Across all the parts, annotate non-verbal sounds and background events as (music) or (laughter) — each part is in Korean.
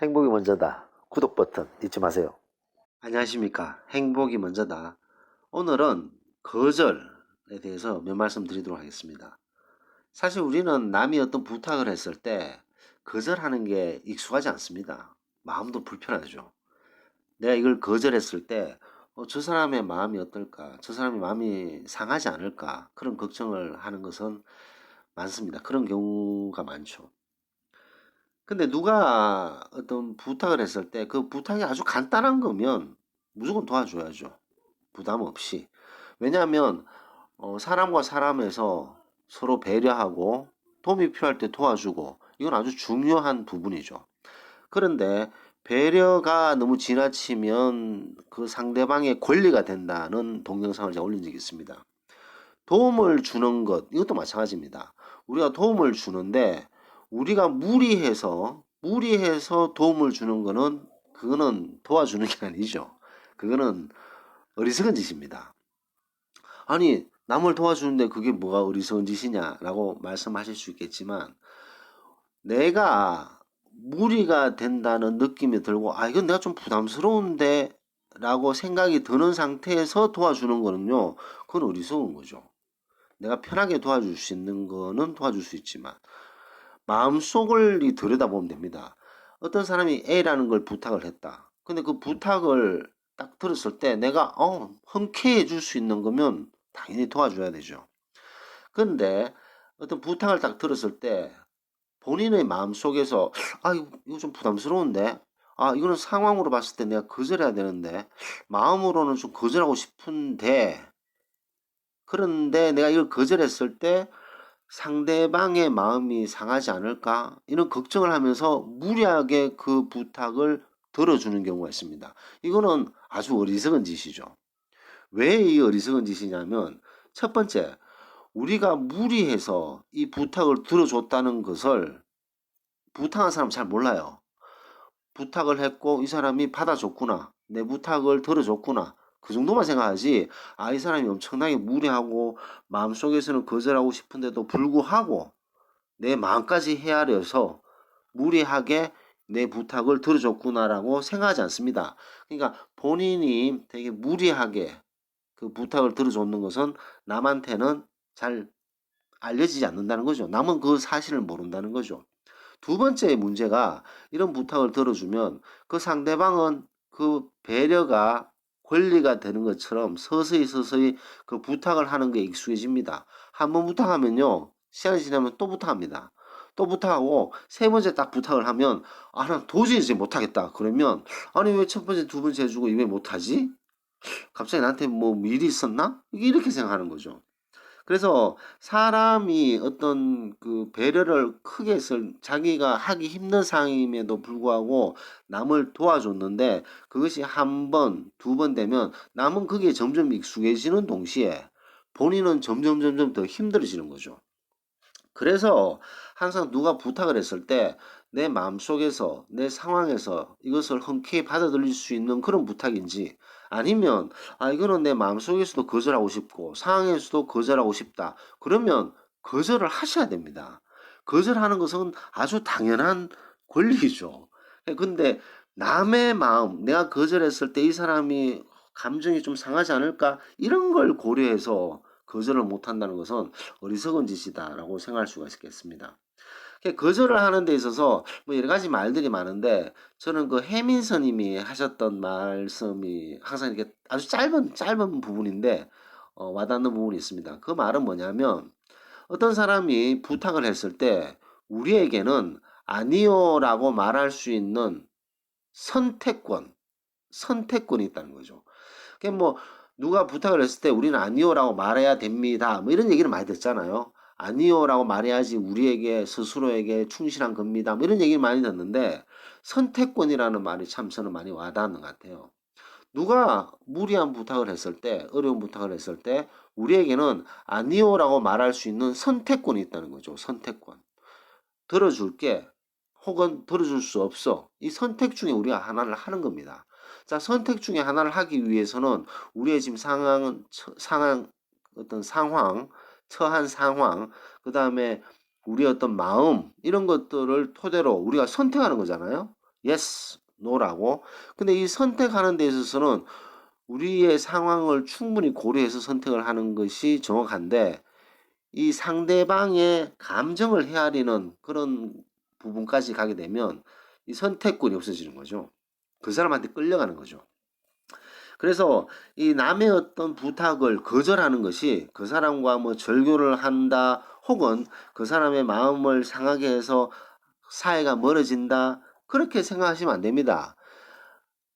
행복이 먼저다. 구독 버튼 잊지 마세요. 안녕하십니까. 행복이 먼저다. 오늘은 거절에 대해서 몇 말씀 드리도록 하겠습니다. 사실 우리는 남이 어떤 부탁을 했을 때 거절하는 게 익숙하지 않습니다. 마음도 불편하죠. 내가 이걸 거절했을 때, 어, 저 사람의 마음이 어떨까? 저 사람의 마음이 상하지 않을까? 그런 걱정을 하는 것은 많습니다. 그런 경우가 많죠. 근데 누가 어떤 부탁을 했을 때 그 부탁이 아주 간단한 거면 무조건 도와줘야죠. 부담 없이. 왜냐하면 어, 사람과 사람에서 서로 배려하고 도움이 필요할 때 도와주고 이건 아주 중요한 부분이죠. 그런데 배려가 너무 지나치면 그 상대방의 권리가 된다는 동영상을 제가 올린 적이 있습니다. 도움을 주는 것 이것도 마찬가지입니다. 우리가 도움을 주는데 우리가 무리해서 무리해서 도움을 주는 거는 그거는 도와주는 게 아니죠. 그거는 어리석은 짓입니다. 아니 남을 도와주는데 그게 뭐가 어리석은 짓이냐라고 말씀하실 수 있겠지만 내가 무리가 된다는 느낌이 들고 아 이건 내가 좀 부담스러운데 라고 생각이 드는 상태에서 도와주는 거는요 그건 어리석은 거죠 내가 편하게 도와줄 수 있는 거는 도와줄 수 있지만 마음속을 이 들여다보면 됩니다. 어떤 사람이 A라는 걸 부탁을 했다. 근데 그 부탁을 딱 들었을 때 내가 어 흔쾌해 줄 수 있는 거면 당연히 도와줘야 되죠. 근데 어떤 부탁을 딱 들었을 때 본인의 마음 속에서 아 이거, 이거 좀 부담스러운데? 아 이거는 상황으로 봤을 때 내가 거절해야 되는데? 마음으로는 좀 거절하고 싶은데? 그런데 내가 이걸 거절했을 때 상대방의 마음이 상하지 않을까 이런 걱정을 하면서 무리하게 그 부탁을 들어주는 경우가 있습니다. 이거는 아주 어리석은 짓이죠. 왜 이 어리석은 짓이냐면 첫 번째 우리가 무리해서 이 부탁을 들어줬다는 것을 부탁한 사람 잘 몰라요. 부탁을 했고 이 사람이 받아줬구나. 내 부탁을 들어줬구나. 그 정도만 생각하지 아 이 사람이 엄청나게 무리하고 마음속에서는 거절하고 싶은데도 불구하고 내 마음까지 헤아려서 무리하게 내 부탁을 들어줬구나라고 생각하지 않습니다. 그러니까 본인이 되게 무리하게 그 부탁을 들어줬는 것은 남한테는 잘 알려지지 않는다는 거죠. 남은 그 사실을 모른다는 거죠. 두 번째 문제가 이런 부탁을 들어주면 그 상대방은 그 배려가 권리가 되는 것처럼 서서히 서서히 그 부탁을 하는 게 익숙해집니다. 한번 부탁하면요. 시간이 지나면 또 부탁합니다. 또 부탁하고 세 번째 딱 부탁을 하면 아, 난 도저히 이제 못하겠다. 그러면 아니 왜 첫 번째, 두 번째 해주고 왜 못하지? 갑자기 나한테 뭐 일이 있었나? 이렇게 생각하는 거죠. 그래서 사람이 어떤 그 배려를 크게 해서 자기가 하기 힘든 상황임에도 불구하고 남을 도와줬는데 그것이 한 번, 두 번 되면 남은 그게 점점 익숙해지는 동시에 본인은 점점 점점 더 힘들어지는 거죠. 그래서 항상 누가 부탁을 했을 때 내 마음속에서 내 상황에서 이것을 흔쾌히 받아들일 수 있는 그런 부탁인지 아니면 아 이거는 내 마음속에서도 거절하고 싶고 상황에서도 거절하고 싶다. 그러면 거절을 하셔야 됩니다. 거절하는 것은 아주 당연한 권리죠. 근데 남의 마음, 내가 거절했을 때 이 사람이 감정이 좀 상하지 않을까? 이런 걸 고려해서 거절을 못한다는 것은 어리석은 짓이다라고 생각할 수가 있겠습니다. 거절을 하는 데 있어서 뭐 여러 가지 말들이 많은데 저는 그 해민스님이 하셨던 말씀이 항상 이렇게 아주 짧은 짧은 부분인데 어, 와닿는 부분이 있습니다. 그 말은 뭐냐면 어떤 사람이 부탁을 했을 때 우리에게는 아니요라고 말할 수 있는 선택권, 선택권이 있다는 거죠. 그게 뭐 누가 부탁을 했을 때 우리는 아니요라고 말해야 됩니다. 뭐 이런 얘기를 많이 듣잖아요. 아니요라고 말해야지 우리에게 스스로에게 충실한 겁니다. 뭐 이런 얘기를 많이 듣는데 선택권이라는 말이 참 저는 많이 와닿는 것 같아요. 누가 무리한 부탁을 했을 때, 어려운 부탁을 했을 때 우리에게는 아니요라고 말할 수 있는 선택권이 있다는 거죠. 선택권. 들어줄게 혹은 들어줄 수 없어. 이 선택 중에 우리가 하나를 하는 겁니다. 자, 선택 중에 하나를 하기 위해서는 우리의 지금 상황, 상황, 어떤 상황, 처한 상황, 그 다음에 우리 어떤 마음, 이런 것들을 토대로 우리가 선택하는 거잖아요. yes, no라고. 근데 이 선택하는 데 있어서는 우리의 상황을 충분히 고려해서 선택을 하는 것이 정확한데 이 상대방의 감정을 헤아리는 그런 부분까지 가게 되면 이 선택권이 없어지는 거죠. 그 사람한테 끌려가는 거죠. 그래서 이 남의 어떤 부탁을 거절하는 것이 그 사람과 뭐 절교를 한다 혹은 그 사람의 마음을 상하게 해서 사이가 멀어진다 그렇게 생각하시면 안 됩니다.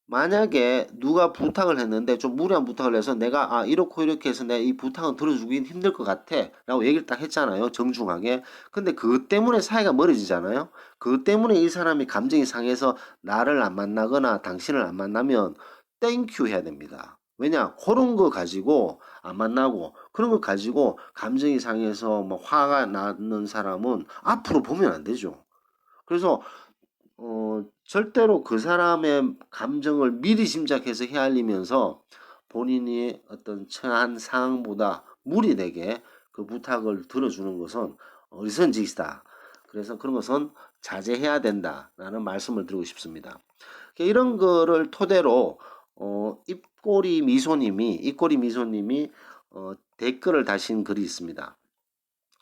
만약에 누가 부탁을 했는데 좀 무리한 부탁을 해서 내가 아 이렇고 이렇게 해서 내가 이 부탁은 들어주긴 힘들 것 같아 라고 얘기를 딱 했잖아요 정중하게 근데 그것 때문에 사이가 멀어지잖아요 그것 때문에 이 사람이 감정이 상해서 나를 안 만나거나 당신을 안 만나면 땡큐 해야 됩니다 왜냐 그런 거 가지고 안 만나고 그런 거 가지고 감정이 상해서 뭐 화가 나는 사람은 앞으로 보면 안 되죠 그래서 어, 절대로 그 사람의 감정을 미리 짐작해서 헤아리면서 본인이 어떤 처한 상황보다 무리되게 그 부탁을 들어주는 것은 어리석은 짓이다. 그래서 그런 것은 자제해야 된다라는 말씀을 드리고 싶습니다. 이런 거를 토대로 어, 입꼬리 미소님이 입꼬리 미소님이 어, 댓글을 다신 글이 있습니다.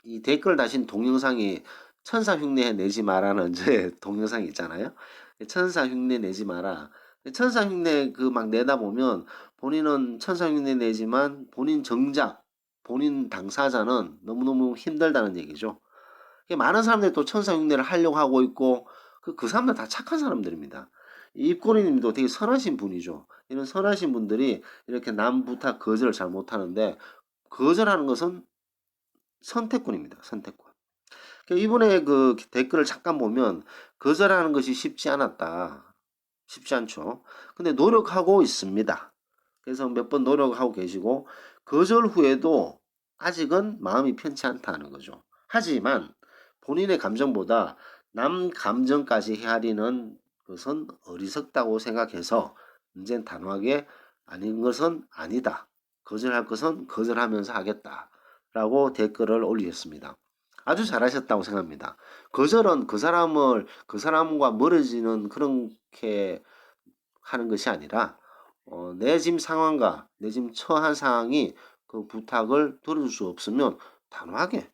이 댓글 다신 동영상이 천사 흉내 내지 마라는 (laughs) 제 동영상이 있잖아요. 천사 흉내 내지 마라. 천사 흉내 그 막 내다 보면 본인은 천사 흉내 내지만 본인 정작 본인 당사자는 너무너무 힘들다는 얘기죠. 많은 사람들이 또 천사 흉내를 하려고 하고 있고 그, 그 사람들 다 착한 사람들입니다. 입꼬리님도 되게 선하신 분이죠. 이런 선하신 분들이 이렇게 남 부탁 거절을 잘 못하는데 거절하는 것은 선택권입니다. 선택권. 이번에 그 댓글을 잠깐 보면 거절하는 것이 쉽지 않았다. 쉽지 않죠. 근데 노력하고 있습니다. 그래서 몇 번 노력하고 계시고 거절 후에도 아직은 마음이 편치 않다는 거죠. 하지만 본인의 감정보다 남 감정까지 헤아리는 것은 어리석다고 생각해서 이제 단호하게 아닌 것은 아니다. 거절할 것은 거절하면서 하겠다. 라고 댓글을 올리셨습니다. 아주 잘하셨다고 생각합니다. 거절은 그 사람을 그 사람과 멀어지는 그렇게 하는 것이 아니라 어, 내 지금 상황과 내 지금 처한 상황이 그 부탁을 들어줄 수 없으면 단호하게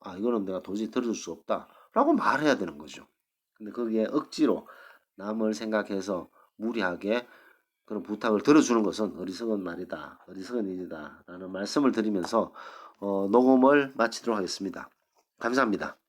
아 이거는 내가 도저히 들어줄 수 없다 라고 말해야 되는 거죠. 근데 거기에 억지로 남을 생각해서 무리하게 그런 부탁을 들어주는 것은 어리석은 말이다, 어리석은 일이다 라는 말씀을 드리면서 어, 녹음을 마치도록 하겠습니다. 감사합니다.